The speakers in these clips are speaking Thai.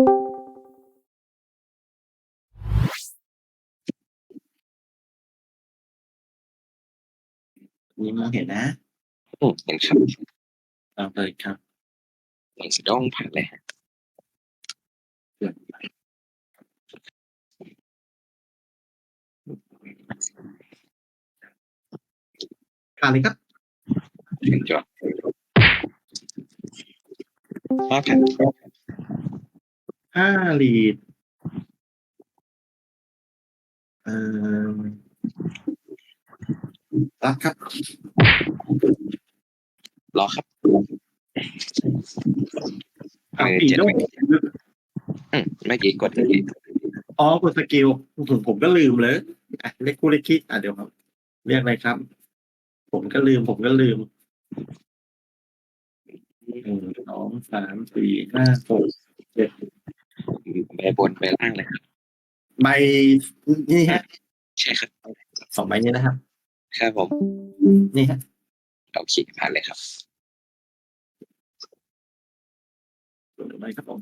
นี่มองเห็นนะอืมเห็นครับเอาเลยครับหนังสีด้งผ่านเลยฮะผ่านเลยครับถึงจอห้าพัน ห้าลีดเอ่อรับครับ รอครับเอาเออปีเจ็ดโดไม่อืมเมื่อกี้กดเลยอ๋อกดสกิลผมผมก็ลืมเลยอะเล็กคู่เล็กคิดอะเดี๋ยวครับ เรียกอะไรครับ ผมก็ลืม ผมก็ลืมหนึ่งสองสามสี่ห้าหกเจ็ด ใบบนใบล่างเลยครับใบนี่ฮะใช่ครับสองใบนี้นะครับ ครับผม นี่ฮะเอาขีดผ่านเลยครับส่วนใบครับผม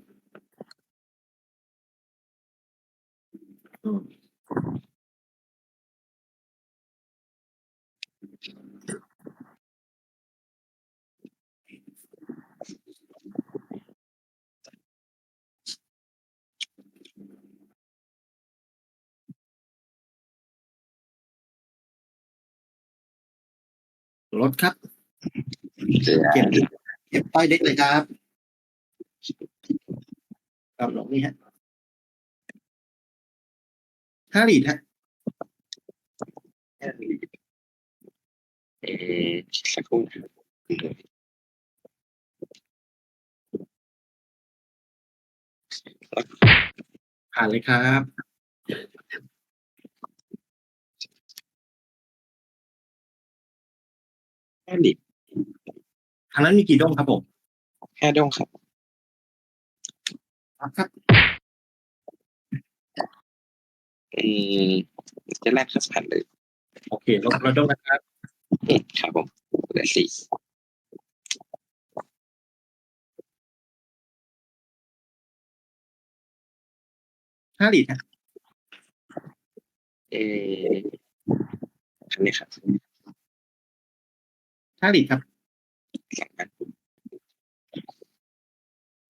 รถครับเจอเก็บเก็บป้ายเด็กเลยครับครับลงนี่ฮะห้าลีดฮะเออสักครู่นะครับผ่านเลยครับ ห้าดิบทางนั้นมีกี่ด้งครับผมห้าด้งครับครับครับอืมจะแรกครับผ่านเลย โอเคลงเราด้งนะครับอืมครับผมเหลือสี่ห้าลีดฮะเอออันนี้ครับ ห้าลีดครับสองพัน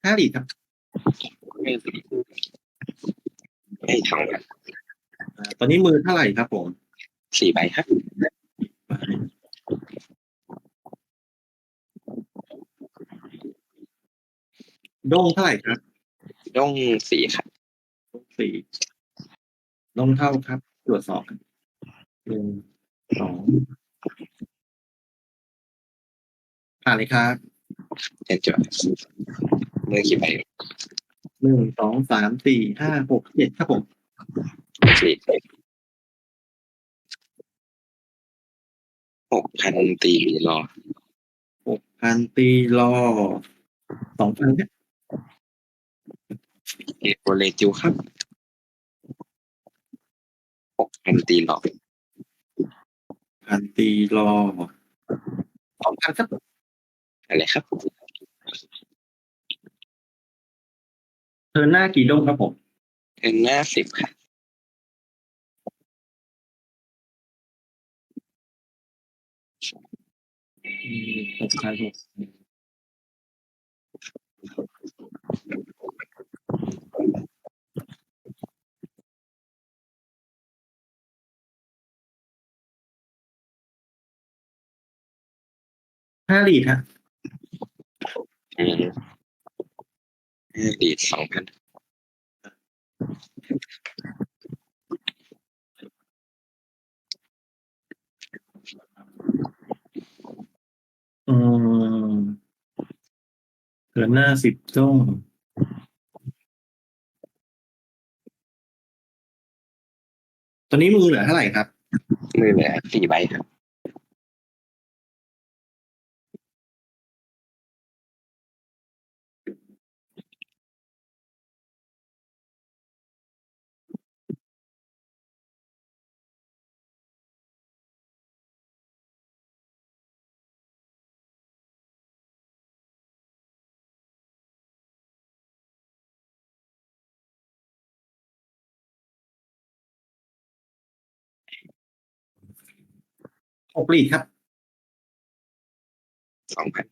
ห้าลีดครับไม่สี่ไม่สองพันอ่าตอนนี้มือเท่าไหร่ครับผมสี่ใบครับด้งเท่าไหร่ครับด้งสี่ครับด้งสี่ด้งเท่าครับ ตรวจสอบครับหนึ่งสอง ผ่านเลยครับเจ็ดจอเมื่อกี่ใบหนึ่งสองสามสี่ห้าหกเจ็ดครับผมสี่หกพันตีรอหกพันตีรอสองพันครับเอโกเลจิวครับหกพันตีรอพันตีรอสองพันครับ อะไรครับเธอหน้ากี่ด้งครับผมเงินหน้าสิบครับหกพันหกห้าลีดฮะ อืมห้าดีดสองพันอืมเธอหน้าสิบด้งตอนนี้มือเหลือเท่าไหร่ครับ มือเหลือสี่ใบครับ อกลีดครับสองพัน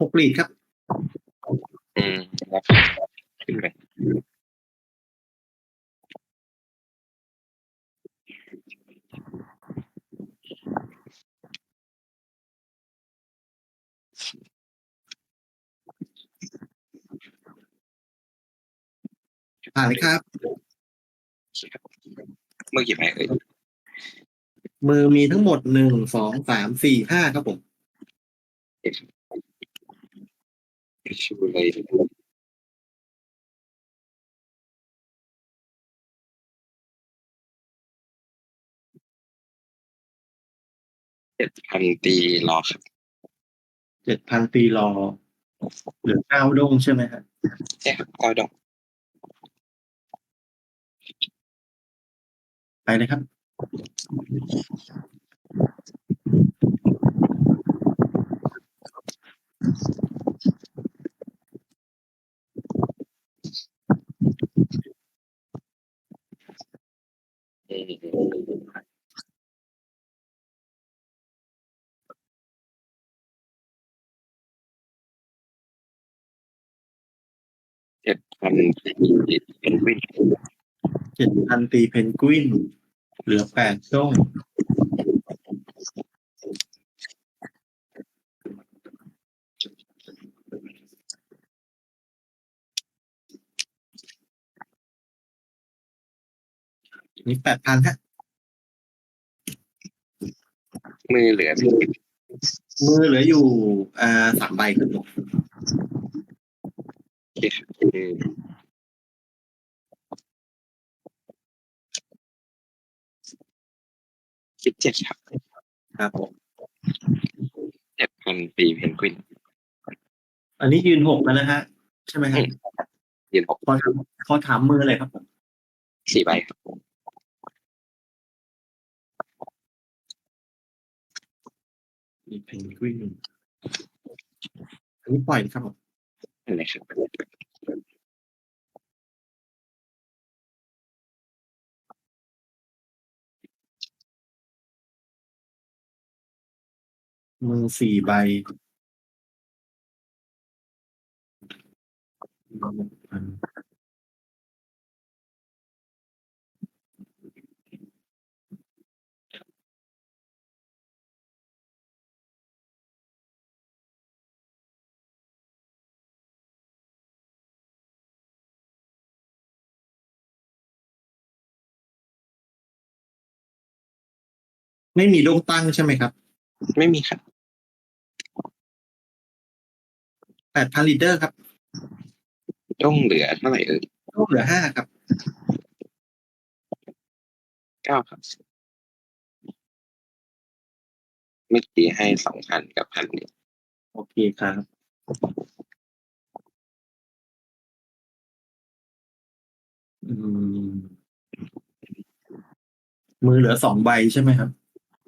หกลีดครับ อืมแล้วขึ้นไปผ่านเลยครับ เมื่อกี่ใบเอ่ยมือมีทั้งหมดหนึ่งสองสามสี่ห้าครับผม ชูเลยเจ็ดพันตีรอครับเจ็ดพันตีรอเหลือเก้าดงใช่ไหมครับใช่ครับก้อยดอกไปเลยครับ เจ็ดพันตีเป็นวินเจ็ดพันตีเพนกวิน เหลือแปดดงนี่แปดพันฮะ มือเหลือที่มือเหลืออยู่อ่าสามใบครับผม คือคิดเจ็ดครับครับผมเจ็ดพันปีเพนกวินอันนี้ยืนหกแล้วนะฮะ ใช่ไหมครับยืนหกขอถามขอถามมือเลยครับผมสี่ใบครับมีเพนกวินอันนี้ปล่อยนะครับผมอะไรครับ มือสี่ใบไม่มีดงตั้งใช่ไหมครับ ไม่มีครับ แปดพันลิตรครับต้องเหลือเท่าไหร่เอ่ยดงเหลือห้าครับเก้าครับเมื่อกี้ให้สองพันกับพันเดียวโอเคครับอืมมือเหลือสองใบใช่ไหมครับ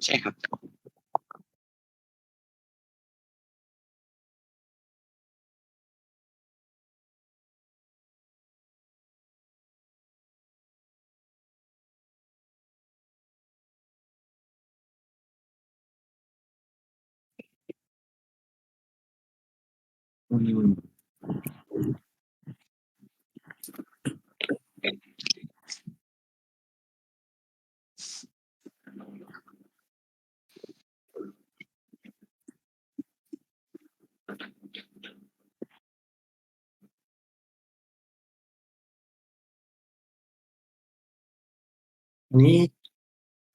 ใช่ครับ อืมอันนี้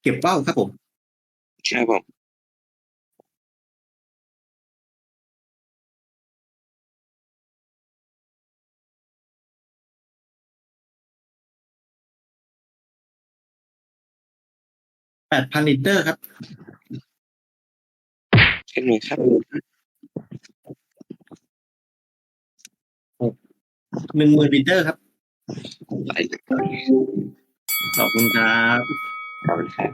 เก็บเป้าครับผมครับผม แปดพันลิตรครับเช่นหน่วยครับหนึ่งหมื่นลิตรครับขอบคุณครับขอบคุณครั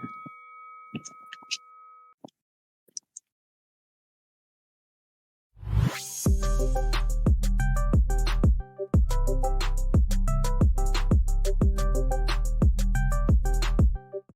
บ